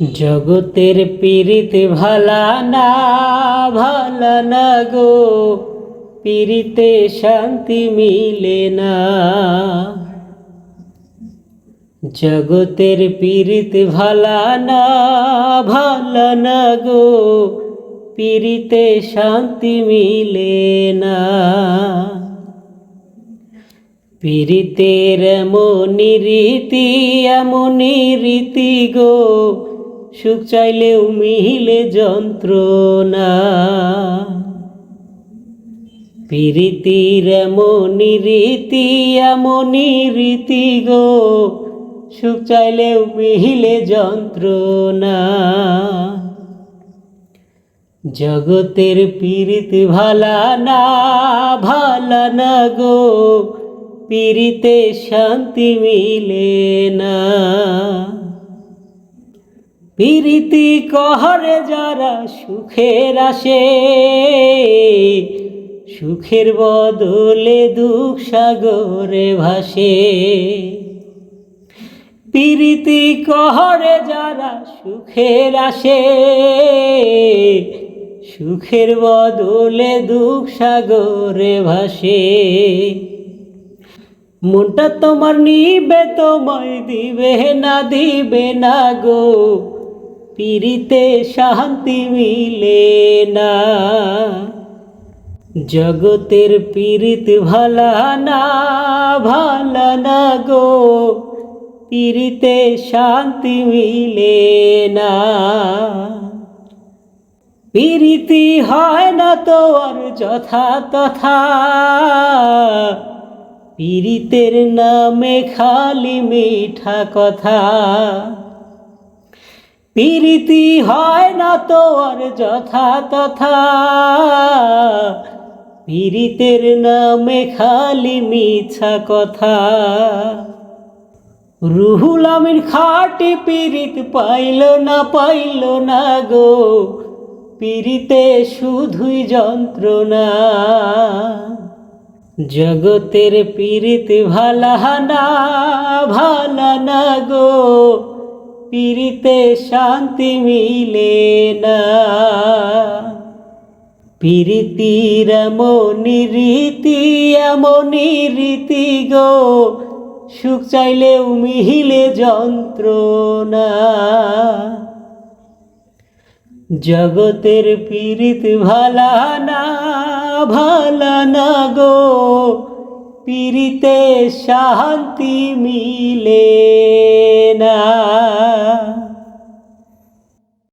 জগতের পীড়িত ভালা না ভালা না গো। পীড়িতে শান্তি মিলে না। জগতের পীড়িত ভালা না ভালা না গো। পীড়িতে শান্তি মিলে না। পীড়িতের এমনই রীতি এমনই রীতি গো। সুখ চাইলেও মিলে যন্ত্রণা। পীড়িতির এমনই রীতি এমনই রীতি গো। সুখ চাইলেও মিলে যন্ত্রণা। জগতের পীড়িত ভালা না ভালা না গো। পীড়িতে শান্তি মিলে না। পীড়িতি কহরে যারা সুখের আসে, সুখের বদলে দুঃখ সাগরে ভাসে। পীড়িতি কহরে যারা সুখের আসে, সুখের বদলে দুঃখ সাগরে ভাসে। মনটা তোমার নিবে, তোমায় দিবে না দিবে না গো। পীড়িতে শান্তি মিলে না। জগতের পীড়িত ভালা না ভালা না গো। পীড়িতে শান্তি মিলে না। পীড়িতি হয় না তো আর যথা তথা। পীড়িতের নামে খালি মিঠা কথা। পীড়িতি হয় না তো আর যথা তথা। পীড়িতের নামে খালি মিছা কথা। রুহুল আমির খাটি পীড়িত পাইল না পাইল না গো। পীড়িতে শুধুই যন্ত্রণা। জগতের পীড়িত ভালা না ভালা না গো। পীড়িতে শান্তি মিলে না। পীড়িতির এমনই রীতি এমনই রীতি গো। সুখ চাইলেও মিহিলে যন্ত্রণা। জগতের পীড়িত ভালা না ভালা না গো। পীড়িতে শান্তি মিলে